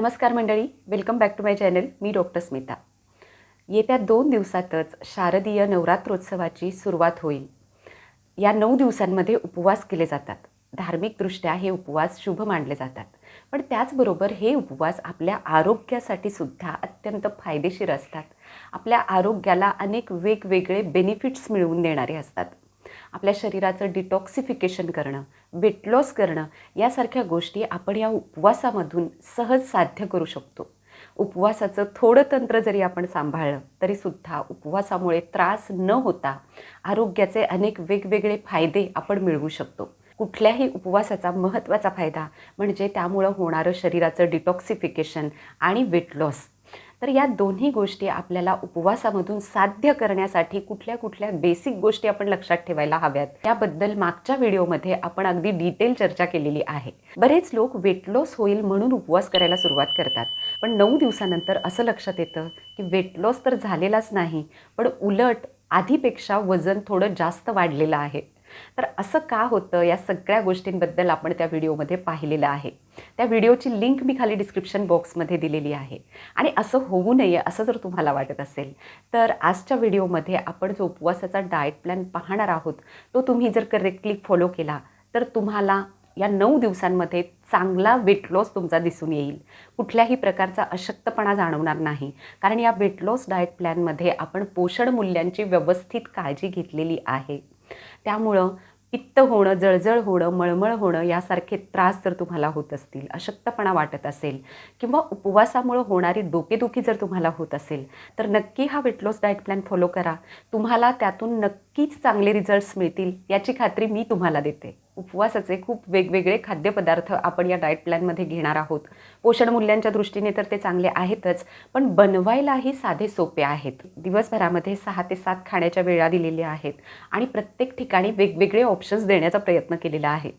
नमस्कार मंडळी. Welcome back to my channel me doctor Smita. येत्या दोन दिवसातच शारदीय नवरात्रोत्सवाची सुरुवात होईल. या नऊ दिवसांमध्ये उपवास केले जातात. धार्मिकदृष्ट्या हे उपवास शुभ मानले जातात. पण त्याचबरोबर हे उपवास आपल्या आरोग्यासाठी सुद्धा अत्यंत फायदेशीर असतात. आपल्या आरोग्याला अनेक वेगवेगळे बेनिफिट्स मिळवून देणारे असतात. आपल्या शरीराचं डिटॉक्सिफिकेशन करणं वेट लॉस करणं यासारख्या गोष्टी आपण या उपवासामधून सहज साध्य करू शकतो. उपवासाचं थोडं तंत्र जरी आपण सांभाळलं तरीसुद्धा उपवासामुळे त्रास न होता आरोग्याचे अनेक वेगवेगळे फायदे आपण मिळवू शकतो. कुठल्याही उपवासाचा महत्त्वाचा फायदा म्हणजे त्यामुळं होणारं शरीराचं डिटॉक्सिफिकेशन आणि वेट लॉस तर या दोन्ही गोष्टी आपल्याला उपवासामधून साध्य करण्यासाठी कुठल्या कुठल्या बेसिक गोष्टी आपण लक्षात ठेवायला हव्यात त्याबद्दल मागच्या व्हिडिओमध्ये आपण अगदी डिटेल चर्चा केलेली आहे. बरेच लोक वेट लॉस होईल म्हणून उपवास करायला सुरुवात करतात पण नऊ दिवसानंतर असं लक्षात येतं की वेट लॉस तर झालेलाच नाही पण उलट आधीपेक्षा वजन थोडं जास्त वाढलेलं आहे. तर असं का होतं? या सगळ्या गोष्टींबद्दल आपण त्या व्हिडिओमध्ये पाहिलेलं आहे. त्या व्हिडिओची लिंक मी खाली डिस्क्रिप्शन बॉक्समध्ये दिलेली आहे. आणि असं होऊ नये असं जर तुम्हाला वाटत असेल तर आजच्या व्हिडिओमध्ये आपण जो उपवासाचा डाएट प्लॅन पाहणार आहोत तो तुम्ही जर करेक्टली फॉलो केला तर तुम्हाला या नऊ दिवसांमध्ये चांगला वेट लॉस तुमचा दिसून येईल. कुठल्याही प्रकारचा अशक्तपणा जाणवणार नाही. कारण या वेट लॉस डाएट प्लॅनमध्ये आपण पोषण मूल्यांची व्यवस्थित काळजी घेतलेली आहे. त्यामुळं पित्त होणं जळजळ होणं मळमळ होणं यासारखे त्रास जर तुम्हाला होत असतील अशक्तपणा वाटत असेल किंवा उपवासामुळं होणारी डोकेदुखी जर तुम्हाला होत असेल तर नक्की हा weight loss diet plan follow करा. तुम्हाला त्यातून नक्कीच चांगले रिझल्ट्स मिळतील याची खात्री मी तुम्हाला देते. उपवासाचे खूप वेगवेगळे खाद्यपदार्थ आपण या डाएट प्लॅनमध्ये घेणार आहोत. पोषण मूल्यांच्या दृष्टीने तर ते चांगले आहेतच पण बनवायलाही साधे सोपे आहेत. दिवसभरामध्ये सहा ते सात खाण्याच्या वेळा दिलेल्या आहेत आणि प्रत्येक ठिकाणी वेगवेगळे ऑप्शन्स देण्याचा प्रयत्न केलेला आहे.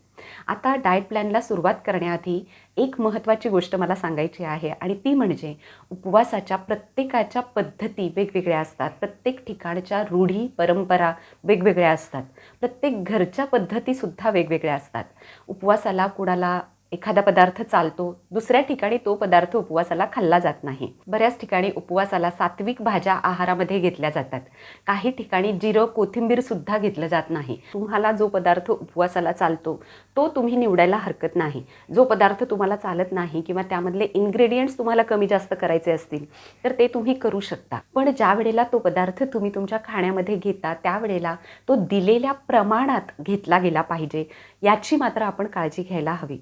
आता डाएट प्लॅनला सुरुवात करण्याआधी एक महत्त्वाची गोष्ट मला सांगायची आहे आणि ती म्हणजे उपवासाच्या प्रत्येकाच्या पद्धती वेगवेगळ्या असतात. प्रत्येक ठिकाणच्या रूढी परंपरा वेगवेगळ्या असतात. प्रत्येक घरच्या पद्धतीसुद्धा वेगवेगळ्या असतात. उपवासाला कुणाला एखादा पदार्थ चालतो दुसऱ्या ठिकाणी तो पदार्थ उपवासाला खाल्ला जात नाही. बऱ्याच ठिकाणी उपवासाला सात्विक भाज्या आहारामध्ये घेतल्या जातात. काही ठिकाणी जिरं कोथिंबीर सुद्धा घेतलं जात नाही. तुम्हाला जो पदार्थ उपवासाला चालतो तो तुम्ही निवडायला हरकत नाही. जो पदार्थ तुम्हाला चालत नाही किंवा त्यामधले इन्ग्रेडियंट्स तुम्हाला कमी जास्त करायचे असतील तर ते तुम्ही करू शकता. पण ज्या वेळेला तो पदार्थ तुम्ही तुमच्या खाण्यामध्ये घेता त्यावेळेला तो दिलेल्या प्रमाणात घेतला गेला पाहिजे याची मात्र आपण काळजी घ्यायला हवी.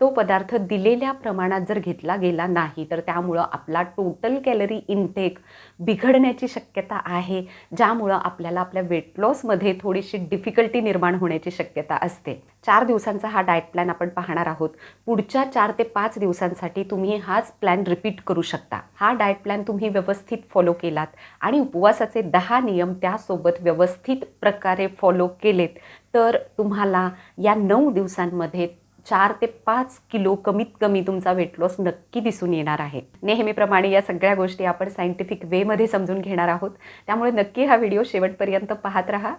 तो पदार्थ दिलेल्या प्रमाणात जर घेतला गेला नाही तर त्यामुळं आपला टोटल कॅलरी इनटेक बिघडण्याची शक्यता आहे ज्यामुळं आपल्याला आपल्या वेट लॉसमध्ये थोडीशी डिफिकल्टी निर्माण होण्याची शक्यता असते. चार दिवसांचा हा डाएट प्लॅन आपण पाहणार आहोत. पुढच्या चार ते पाच दिवसांसाठी तुम्ही हाच प्लॅन रिपीट करू शकता. हा डाएट प्लॅन तुम्ही व्यवस्थित फॉलो केलात आणि उपवासाचे दहा नियम त्यासोबत व्यवस्थित प्रकारे फॉलो केलेत तर तुम्हाला या नऊ दिवसांमध्ये चार ते पाच किलो कमीत कमी तुमचा वेट लॉस नक्की दिसून येणार आहे. नेहमीप्रमाणे या सगळ्या गोष्टी आपण सायंटिफिक वेमध्ये समजून घेणार आहोत. त्यामुळे नक्की हा व्हिडिओ शेवटपर्यंत पाहत राहा.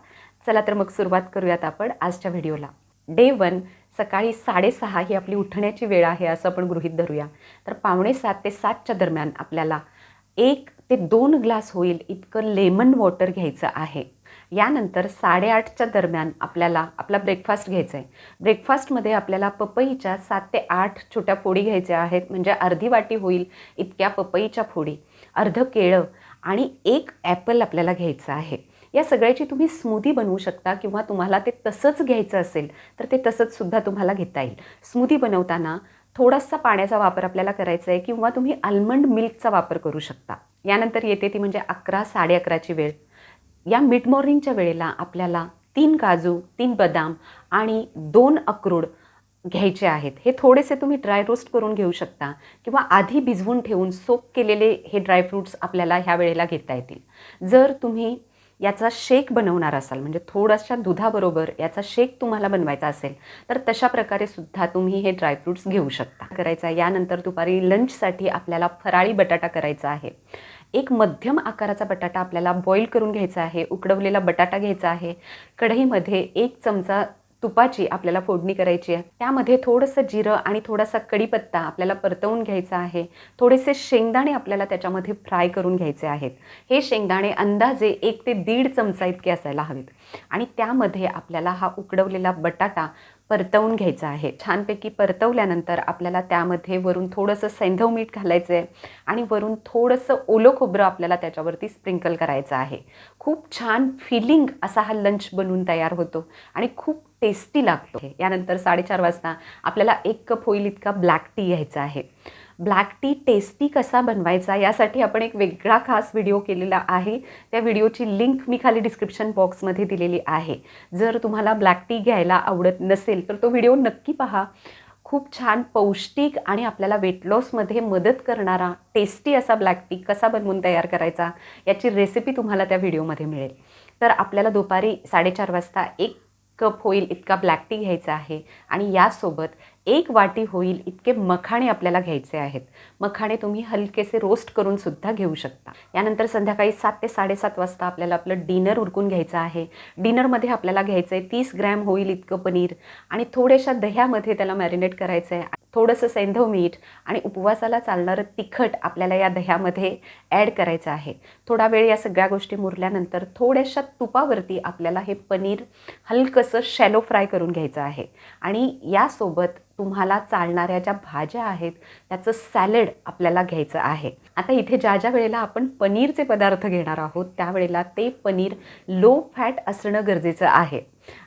चला तर मग सुरुवात करूयात आपण आजच्या व्हिडिओला डे वन सकाळी साडेसहा ही आपली उठण्याची वेळ आहे असं आपण गृहीत धरूया. तर पावणे सात ते सातच्या दरम्यान आपल्याला एक ते दोन ग्लास होईल इतकं लेमन वॉटर घ्यायचं आहे. यानंतर साडेआठच्या दरम्यान आपल्याला आपला ब्रेकफास्ट घ्यायचा आहे ब्रेकफास्टमध्ये आपल्याला पपईच्या सात ते आठ छोट्या फोडी घ्यायच्या आहेत. म्हणजे अर्धी वाटी होईल इतक्या पपईच्या फोडी अर्ध केळं आणि एक ॲपल आपल्याला घ्यायचं आहे. या सगळ्याची तुम्ही स्मूदी बनवू शकता किंवा तुम्हाला ते तसंच घ्यायचं असेल तर ते तसंचसुद्धा तुम्हाला घेता येईल. स्मूदी बनवताना थोडासा पाण्याचा वापर आपल्याला करायचा आहे किंवा तुम्ही आल्मंड मिल्कचा वापर करू शकता. यानंतर येते ती म्हणजे अकरा साडे अकराची वेळ. या मिड मॉर्निंगच्या वेळेला आपल्याला तीन काजू तीन बदाम आणि दोन अक्रोड घ्यायचे आहेत. हे थोडेसे तुम्ही ड्राय रोस्ट करून घेऊ शकता किंवा आधी भिजवून ठेवून सोप केलेले हे ड्रायफ्रूट्स आपल्याला ह्या वेळेला घेता येतील. जर तुम्ही याचा शेक बनवणार असाल म्हणजे थोड्याशा दुधाबरोबर याचा शेक तुम्हाला बनवायचा असेल तर तशा प्रकारे सुद्धा तुम्ही हे ड्रायफ्रूट्स घेऊ शकता. करायचा यानंतर दुपारी लंचसाठी आपल्याला फराळी बटाटा करायचा आहे. एक मध्यम आकाराचा बटाटा आपल्याला बॉईल करून घ्यायचा आहे उकडवलेला बटाटा घ्यायचा आहे. कढईमध्ये एक चमचा तुपाची आपल्याला फोडणी करायची आहे. त्यामध्ये थोडंसं जिरं आणि थोडासा कढीपत्ता आपल्याला परतवून घ्यायचा आहे. थोडेसे शेंगदाणे आपल्याला त्याच्यामध्ये फ्राय करून घ्यायचे आहेत. हे शेंगदाणे अंदाजे एक ते दीड चमचा इतके असायला हवेत. आणि त्यामध्ये आपल्याला हा उकडवलेला बटाटा परतवून घ्यायचं आहे. छानपैकी परतवल्यानंतर आपल्याला त्यामध्ये वरून थोडंसं सैंधव मीठ घालायचं आहे आणि वरून थोडंसं ओलं खोबरं आपल्याला त्याच्यावरती स्प्रिंकल करायचं आहे. खूप छान फिलिंग असा हा लंच बनून तयार होतो आणि खूप टेस्टी लागतो. यानंतर साडेचार वाजता आपल्याला एक कप होईल इतका ब्लॅक टी घ्यायचा आहे. ब्लॅक टी टेस्टी कसा बनवायचा यासाठी आपण एक वेगळा खास व्हिडिओ केलेला आहे. त्या व्हिडिओची लिंक मी खाली डिस्क्रिप्शन बॉक्समध्ये दिलेली आहे. जर तुम्हाला ब्लॅक टी घ्यायला आवडत नसेल तर तो व्हिडिओ नक्की पहा. खूप छान पौष्टिक आणि आपल्याला वेट लॉसमध्ये मदत करणारा टेस्टी असा ब्लॅक टी कसा बनवून तयार करायचा याची रेसिपी तुम्हाला त्या व्हिडिओमध्ये मिळेल. तर आपल्याला दुपारी साडेचार वाजता एक कप होईल इतका ब्लॅक टी घ्यायचा आहे. आणि यासोबत एक वाटी होईल इतके मखाणे आपल्याला घ्यायचे आहेत. मखाणे तुम्ही हलकेसे रोस्ट करून सुद्धा घेऊ शकता. यानंतर संध्याकाळी सात ते साडेसात वाजता आपल्याला आपलं डिनर उरकून घ्यायचं आहे. डिनरमध्ये आपल्याला घ्यायचं आहे तीस ग्रॅम होईल इतकं पनीर आणि थोड्याशा दह्यामध्ये त्याला मॅरिनेट करायचं आहे थोडंसं सैंधव मीठ आणि उपवासाला चालणारं तिखट आपल्याला या दह्यामध्ये ॲड करायचं आहे. थोडा वेळ या सगळ्या गोष्टी मुरल्यानंतर थोड्याशा तुपावरती आपल्याला हे पनीर हलकंसं शॅलो फ्राय करून घ्यायचं आहे. आणि यासोबत तुम्हाला चालणाऱ्या ज्या भाज्या आहेत त्याचं सॅलड आपल्याला घ्यायचं आहे. आता इथे ज्या ज्या वेळेला आपण पनीरचे पदार्थ घेणार आहोत त्यावेळेला ते पनीर लो फॅट असणं गरजेचं आहे.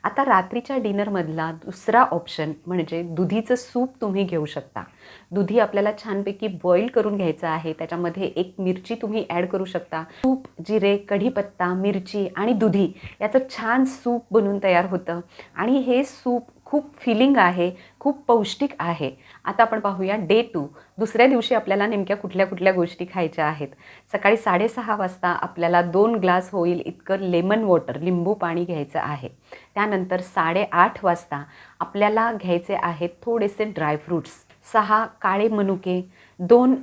आता रात्रीच्या डिनरमधला दुसरा ऑप्शन म्हणजे दुधीचं सूप तुम्ही घेऊ शकता. दुधी आपल्याला छानपैकी बॉईल करून घ्यायचं आहे त्याच्यामध्ये एक मिरची तुम्ही ॲड करू शकता. सूप जिरे कढीपत्ता मिरची आणि दुधी याचं छान सूप बनून तयार होतं. आणि हे सूप खूप फिलिंग आहे खूप पौष्टिक आहे. आता आपण पाहूया डे टू दुसऱ्या दिवशी आपल्याला नेमक्या कुठल्या कुठल्या गोष्टी खायच्या आहेत? सकाळी साडेसहा वाजता आपल्याला दोन ग्लास होईल इतकं लेमन वॉटर लिंबू पाणी घ्यायचं आहे. त्यानंतर साडेआठ वाजता आपल्याला घ्यायचे आहेत थोडेसे ड्रायफ्रूट्स सहा काळे मनुके दोन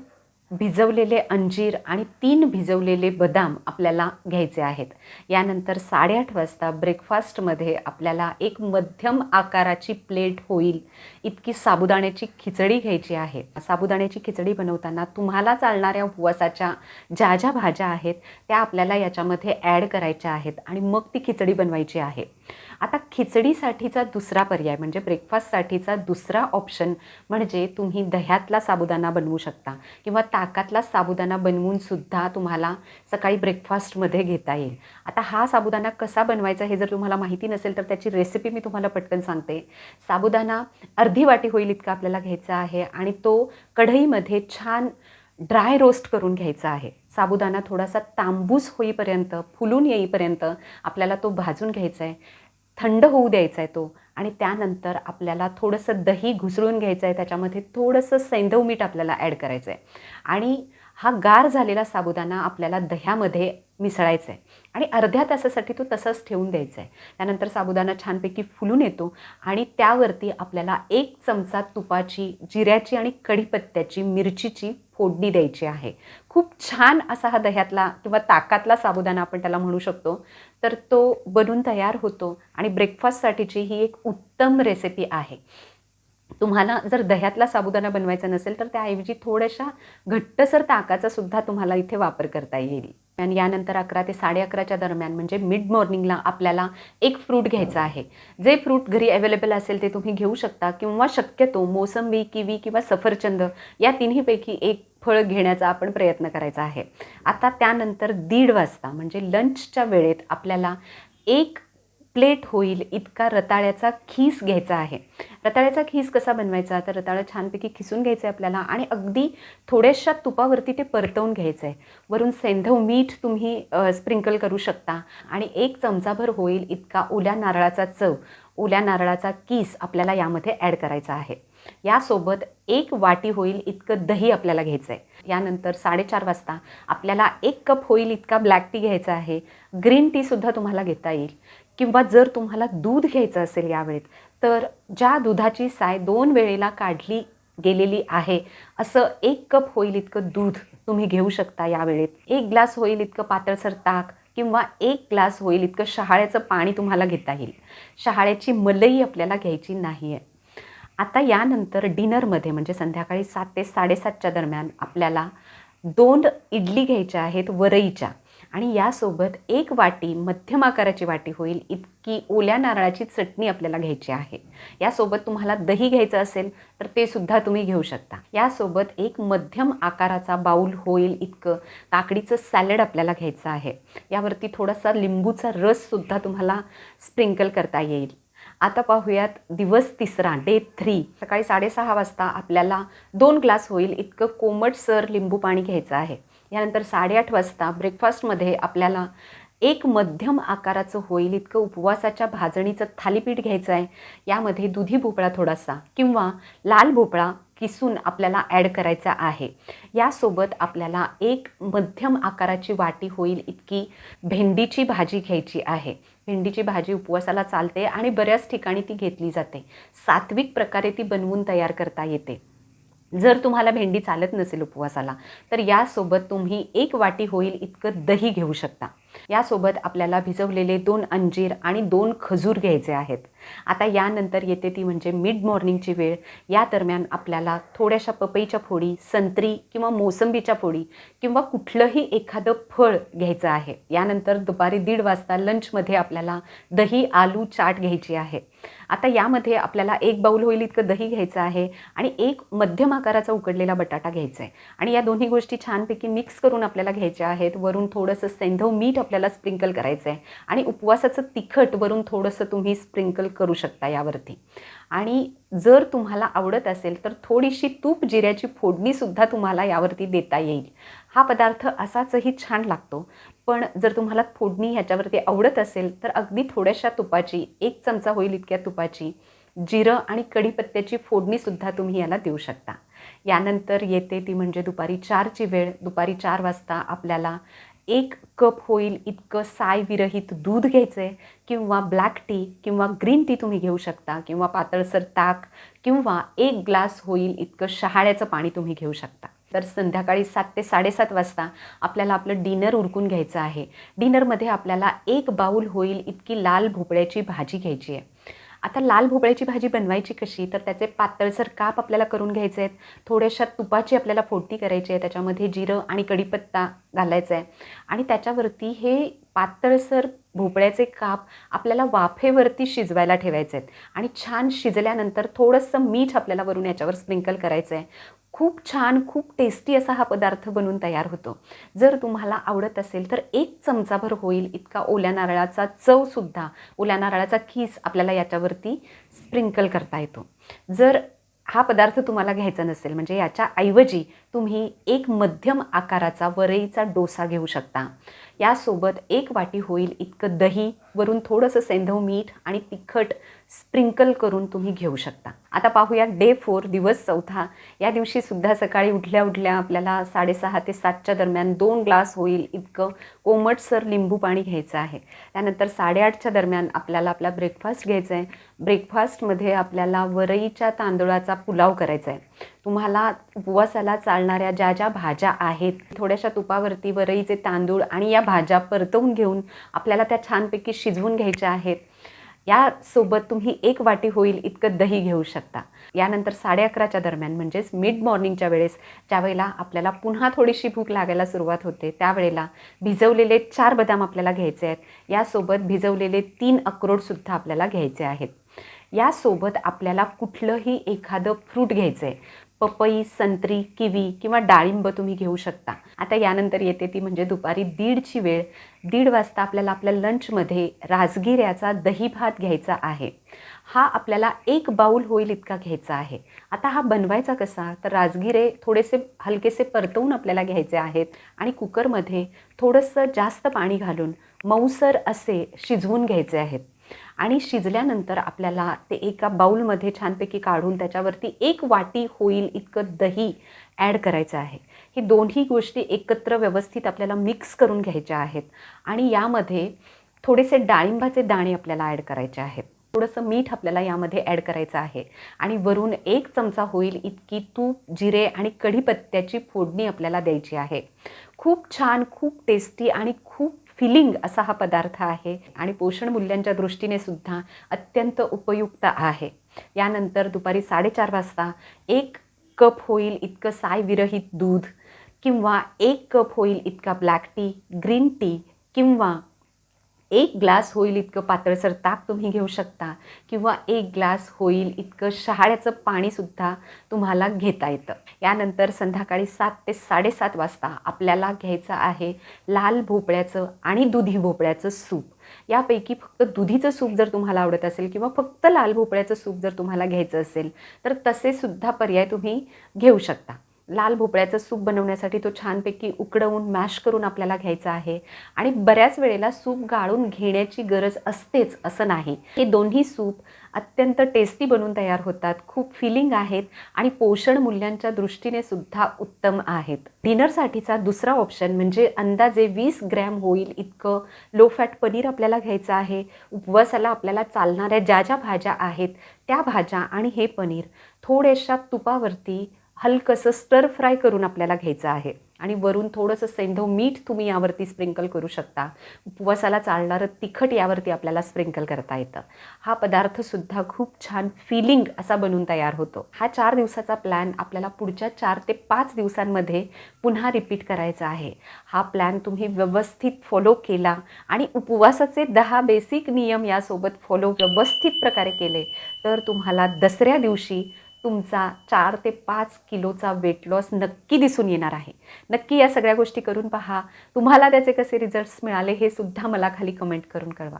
भिजवलेले अंजीर आणि तीन भिजवलेले बदाम आपल्याला घ्यायचे आहेत. यानंतर साडेआठ वाजता ब्रेकफास्टमध्ये आपल्याला एक मध्यम आकाराची प्लेट होईल. इतकी साबुदाण्याची खिचडी घ्यायची आहे. साबुदाण्याची खिचडी बनवताना तुम्हाला चालणाऱ्या उपवासाच्या ज्या ज्या भाज्या आहेत त्या आपल्याला याच्यामध्ये ॲड करायच्या आहेत आणि मग ती खिचडी बनवायची आहे. आता खिचडीसाठीचा दुसरा पर्याय म्हणजे ब्रेकफास्टसाठीचा दुसरा ऑप्शन म्हणजे तुम्ही दह्यातला साबुदाणा बनवू शकता किंवा ताकातला साबुदाणा बनवून सुद्धा तुम्हाला सकाळी ब्रेकफास्टमध्ये घेता येईल. आता हा साबुदाणा कसा बनवायचा हे जर तुम्हाला माहिती नसेल तर त्याची रेसिपी मी तुम्हाला पटकन सांगते. साबुदाणा अर्ध वाटी होईल इतका आपल्याला घ्यायचा आहे आणि तो कढईमध्ये छान ड्राय रोस्ट करून घ्यायचा आहे. साबुदाणा थोडासा तांबूस होईपर्यंत फुलून येईपर्यंत आपल्याला तो भाजून घ्यायचा आहे थंड होऊ द्यायचा आहे तो आणि त्यानंतर आपल्याला थोडंसं दही घुसळून घ्यायचं आहे त्याच्यामध्ये थोडंसं सैंदव मीठ आपल्याला ॲड करायचं आहे आणि हा गार झालेला साबुदाणा आपल्याला दह्यामध्ये मिसळायचं आहे आणि अर्ध्या तासासाठी तो तसाच ठेवून द्यायचा आहे त्यानंतर साबुदाणा छानपैकी फुलून येतो आणि त्यावरती आपल्याला एक चमचा तुपाची जिऱ्याची आणि कढीपत्त्याची मिरचीची फोडणी द्यायची आहे. खूप छान असा हा दह्यातला किंवा ताकातला साबुदाणा आपण त्याला म्हणू शकतो. तर तो बनून तयार होतो आणि ब्रेकफास्टसाठीची ही एक उत्तम रेसिपी आहे. तुम्हाला जर दह्यातला साबुदाणा बनवायचा नसेल तर त्याऐवजी थोड्याशा घट्टसर ताकाचा सुद्धा तुम्हाला इथे वापर करता येईल. आणि यानंतर अकरा ते साडे अकराच्या दरम्यान म्हणजे मिड मॉर्निंगला आपल्याला एक फ्रूट घ्यायचा आहे. जे फ्रूट घरी अवेलेबल असेल ते तुम्ही घेऊ शकता किंवा शक्यतो मोसंबी किवी किंवा सफरचंद या तिन्हीपैकी एक फळ घेण्याचा आपण प्रयत्न करायचा आहे. आता त्यानंतर दीड वाजता म्हणजे लंचच्या वेळेत आपल्याला एक प्लेट होईल इतका रताळ्याचा खीस घ्यायचा आहे. रताळ्याचा खीस कसा बनवायचा? तर रताळं छानपैकी खिसून घ्यायचं आहे आपल्याला आणि अगदी थोड्याशा तुपावरती ते परतवून घ्यायचं आहे वरून सेंधव मीठ तुम्ही स्प्रिंकल करू शकता आणि एक चमचाभर होईल इतका ओल्या नारळाचा चव ओल्या नारळाचा किस आपल्याला यामध्ये ॲड करायचा आहे. यासोबत एक वाटी होईल इतकं दही आपल्याला घ्यायचं आहे यानंतर साडेचार वाजता आपल्याला एक कप होईल इतका ब्लॅक टी घ्यायचा आहे. ग्रीन टीसुद्धा तुम्हाला घेता येईल. किंवा जर तुम्हाला दूध घ्यायचं असेल यावेळेत तर ज्या दुधाची साय दोन वेळेला काढली गेलेली आहे असं एक कप होईल इतकं दूध तुम्ही घेऊ शकता यावेळेत. एक ग्लास होईल इतकं पातळसर ताक किंवा एक ग्लास होईल इतकं शहाळ्याचं पाणी तुम्हाला घेता येईल. शहाळ्याची मलई आपल्याला घ्यायची नाही आहे आता यानंतर डिनरमध्ये म्हणजे संध्याकाळी सात ते साडेसातच्या दरम्यान आपल्याला दोन इडली घ्यायच्या आहेत वरईच्या. आणि यासोबत एक वाटी मध्यम आकाराची वाटी होईल. इतकी ओल्या नारळाची चटणी आपल्याला घ्यायची आहे. यासोबत तुम्हाला दही घ्यायचं असेल तर ते सुद्धा तुम्ही घेऊ शकता. यासोबत एक मध्यम आकाराचा बाऊल होईल इतकं. काकडीचं सॅलड आपल्याला घ्यायचं आहे. यावरती थोडासा लिंबूचा रससुद्धा तुम्हाला स्प्रिंकल करता येईल. आता पाहूयात दिवस तिसरा डे थ्री. सकाळी साडेसहा वाजता आपल्याला दोन ग्लास होईल इतकं कोमट सर लिंबू पाणी घ्यायचं आहे. यानंतर साडेआठ वाजता ब्रेकफास्टमध्ये आपल्याला एक मध्यम आकाराचं होईल इतकं उपवासाच्या भाजणीचं थालीपीठ घ्यायचं आहे. यामध्ये दुधी भोपळा थोडासा किंवा लाल भोपळा किसून आपल्याला ॲड करायचा आहे. यासोबत आपल्याला एक मध्यम आकाराची वाटी होईल इतकी भेंडीची भाजी घ्यायची आहे. भेंडीची भाजी उपवासाला चालते आणि बऱ्याच ठिकाणी ती घेतली जाते. सात्विक प्रकारे ती बनवून तयार करता येते. जर तुम्हाला भेंडी चालत नसेल उपवासाला तर यासोबत तुम्ही एक वाटी होईल इतकं दही घेऊ शकता. यासोबत आपल्याला भिजवलेले दोन अंजीर आणि दोन खजूर घ्यायचे आहेत. आता यानंतर येते ती म्हणजे मिड मॉर्निंगची वेळ. या दरम्यान आपल्याला थोड्याशा पपईच्या फोडी संत्री किंवा मोसंबीच्या फोडी किंवा कुठलंही एखादं फळ घ्यायचं आहे. यानंतर दुपारी दीड वाजता लंचमध्ये आपल्याला दही आलू चाट घ्यायची आहे. आता यामध्ये आपल्याला एक बाऊल होईल इतकं दही घ्यायचं आहे आणि एक मध्यम आकाराचा उकडलेला बटाटा घ्यायचा आहे. आणि या दोन्ही गोष्टी छानपैकी मिक्स करून आपल्याला घ्यायच्या आहेत. वरून थोडंसं सेंधव मीठ आपल्याला स्प्रिंकल करायचं आहे. आणि उपवासाचं तिखट वरून थोडंसं तुम्ही स्प्रिंकल करू शकता यावरती. आणि जर तुम्हाला आवडत असेल तर थोडीशी तूप जिऱ्याची फोडणीसुद्धा तुम्हाला यावरती देता येईल. हा पदार्थ असाचही छान लागतो. पण जर तुम्हाला फोडणी ह्याच्यावरती आवडत असेल तर अगदी थोड्याशा तुपाची एक चमचा होईल इतक्या तुपाची जिरं आणि कढीपत्त्याची फोडणीसुद्धा तुम्ही याला देऊ शकता. यानंतर येते ती म्हणजे दुपारी चारची वेळ. दुपारी चार वाजता आपल्याला एक कप होईल इतकं साय विरहित दूध घ्यायचं आहे किंवा ब्लॅक टी किंवा ग्रीन टी तुम्ही घेऊ शकता किंवा पातळसर ताक किंवा एक ग्लास होईल इतकं शहाळ्याचं पाणी तुम्ही घेऊ शकता. तर संध्याकाळी सात ते साडेसात वाजता आपल्याला आपलं डिनर उरकून घ्यायचं आहे. डिनरमध्ये आपल्याला एक बाऊल होईल इतकी लाल भोपळ्याची भाजी घ्यायची आहे. आता लाल भोपळ्याची भाजी बनवायची कशी? तर त्याचे पातळसर काप आपल्याला करून घ्यायचे आहेत. थोड्याशा तुपाची आपल्याला फोडती करायची आहे. त्याच्यामध्ये जिरं आणि कढीपत्ता घालायचं आहे आणि त्याच्यावरती हे पातळसर भोपळ्याचे काप आपल्याला वाफेवरती शिजवायला ठेवायचे आहेत आणि छान शिजल्यानंतर थोडंसं मीठ आपल्याला वरून याच्यावर स्प्रिंकल करायचं आहे खूप छान खूप टेस्टी असा हा पदार्थ बनून तयार होतो. जर तुम्हाला आवडत असेल तर एक चमचाभर होईल इतका ओल्या नारळाचा चवसुद्धा ओल्या नारळाचा खीस आपल्याला याच्यावरती स्प्रिंकल करता येतो. जर हा पदार्थ तुम्हाला घ्यायचा नसेल म्हणजे याच्या ऐवजी तुम्ही एक मध्यम आकाराचा वरईचा डोसा घेऊ शकता. यासोबत एक वाटी होईल इतकं दही वरून थोडंसं सेंधव मीठ आणि तिखट स्प्रिंकल करून तुम्ही घेऊ शकता. आता पाहूया डे फोर दिवस चौथा या दिवशी सुद्धा सकाळी उठल्या उठल्या आपल्याला साडेसहा ते सातच्या दरम्यान दोन ग्लास होईल इतकं कोमटसर लिंबू पाणी घ्यायचं आहे. त्यानंतर साडेआठच्या दरम्यान आपल्याला आपला ब्रेकफास्ट घ्यायचा आहे ब्रेकफास्टमध्ये आपल्याला वरईच्या तांदूळाचा पुलाव करायचा आहे तुम्हाला उपवासाला चालणाऱ्या ज्या ज्या भाज्या आहेत थोड्याशा तुपावरती वरईचे तांदूळ आणि या भाज्या परतवून घेऊन आपल्याला त्या छानपैकी शिजवून घ्यायच्या आहेत. यासोबत तुम्ही एक वाटी होईल इतकं दही घेऊ शकता. यानंतर साडे अकराच्या दरम्यान म्हणजेच मिड मॉर्निंगच्या वेळेस ज्यावेळेला आपल्याला पुन्हा थोडीशी भूक लागायला सुरुवात होते त्यावेळेला भिजवलेले चार बदाम आपल्याला घ्यायचे आहेत. यासोबत भिजवलेले तीन अक्रोडसुद्धा आपल्याला घ्यायचे आहेत. यासोबत आपल्याला कुठलंही एखादं फ्रूट घ्यायचं आहे पपई संत्री किवी किंवा डाळिंब तुम्ही घेऊ शकता. आता यानंतर येते ती म्हणजे दुपारी दीडची वेळ. दीड वाजता आपल्याला आपल्या लंचमध्ये राजगिऱ्याचा दही भात घ्यायचा आहे. हा आपल्याला एक बाऊल होईल इतका घ्यायचा आहे. आता हा बनवायचा कसा? तर राजगिरे थोडेसे हलकेसे परतवून आपल्याला घ्यायचे आहेत आणि कुकरमध्ये थोडंसं जास्त पाणी घालून मऊसर असे शिजवून घ्यायचे आहेत. आणि शिजल्यानंतर आपल्याला ते एका बाऊलमध्ये छानपैकी काढून त्याच्यावरती एक वाटी होईल इतकं दही ॲड करायचं आहे. ही दोन्ही गोष्टी एकत्र व्यवस्थित आपल्याला मिक्स करून घ्यायच्या आहेत आणि यामध्ये थोडेसे डाळिंबाचे दाणे आपल्याला ॲड करायचे आहेत. थोडंसं मीठ आपल्याला यामध्ये ॲड करायचं आहे आणि वरून एक चमचा होईल इतकी तूप जिरे आणि कढीपत्त्याची फोडणी आपल्याला द्यायची आहे. खूप छान खूप टेस्टी आणि खूप फिलिंग असा हा पदार्थ आहे आणि पोषण मूल्यांच्या दृष्टीने सुद्धा अत्यंत उपयुक्त आहे. यानंतर दुपारी साडेचार वाजता एक कप होईल इतकं साय विरहित दूध किंवा एक कप होईल इतका ब्लॅक टी ग्रीन टी किंवा एक ग्लास होईल इतकं पातळसर ताक तुम्ही घेऊ शकता किंवा एक ग्लास होईल इतकं शहाळ्याचं पाणीसुद्धा तुम्हाला घेता येतं. यानंतर संध्याकाळी सात ते साडेसात वाजता आपल्याला घ्यायचं आहे लाल भोपळ्याचं आणि दुधी भोपळ्याचं सूप. यापैकी फक्त दुधीचं सूप जर तुम्हाला आवडत असेल किंवा फक्त लाल भोपळ्याचं सूप जर तुम्हाला घ्यायचं असेल तर तसेसुद्धा पर्याय तुम्ही घेऊ शकता. लाल भोपळ्याचं सूप बनवण्यासाठी तो छानपैकी उकडवून मॅश करून आपल्याला घ्यायचा आहे. आणि बऱ्याच वेळेला सूप गाळून घेण्याची गरज असतेच असं नाही. हे दोन्ही सूप अत्यंत टेस्टी बनून तयार होतात खूप फिलिंग आहेत आणि पोषण मूल्यांच्या दृष्टीने सुद्धा उत्तम आहेत. डिनरसाठीचा दुसरा ऑप्शन म्हणजे अंदाजे वीस ग्रॅम होईल इतकं लो फॅट पनीर आपल्याला घ्यायचं आहे. उपवासाला आपल्याला चालणाऱ्या ज्या ज्या भाज्या आहेत त्या भाज्या आणि हे पनीर थोड्याशा तुपावरती हलकंसं स्टर फ्राय करून आपल्याला घ्यायचं आहे. आणि वरून थोडंसं सेंधव मीठ तुम्ही यावरती स्प्रिंकल करू शकता. उपवासाला चालणारं तिखट यावरती आपल्याला स्प्रिंकल करता येतं. हा पदार्थसुद्धा खूप छान फिलिंग असा बनून तयार होतो. हा चार दिवसाचा प्लॅन आपल्याला पुढच्या चार ते पाच दिवसांमध्ये पुन्हा रिपीट करायचा आहे. हा प्लॅन तुम्ही व्यवस्थित फॉलो केला आणि उपवासाचे दहा बेसिक नियम यासोबत फॉलो व्यवस्थित प्रकारे केले तर तुम्हाला दसऱ्या दिवशी तुमचा चार ते पाच किलोचा वेट लॉस नक्की दिसून येणार आहे. नक्की या सगळ्या गोष्टी करून पहा. तुम्हाला त्याचे कसे रिझल्ट्स मिळाले हे सुद्धा मला खाली कमेंट करून कळवा.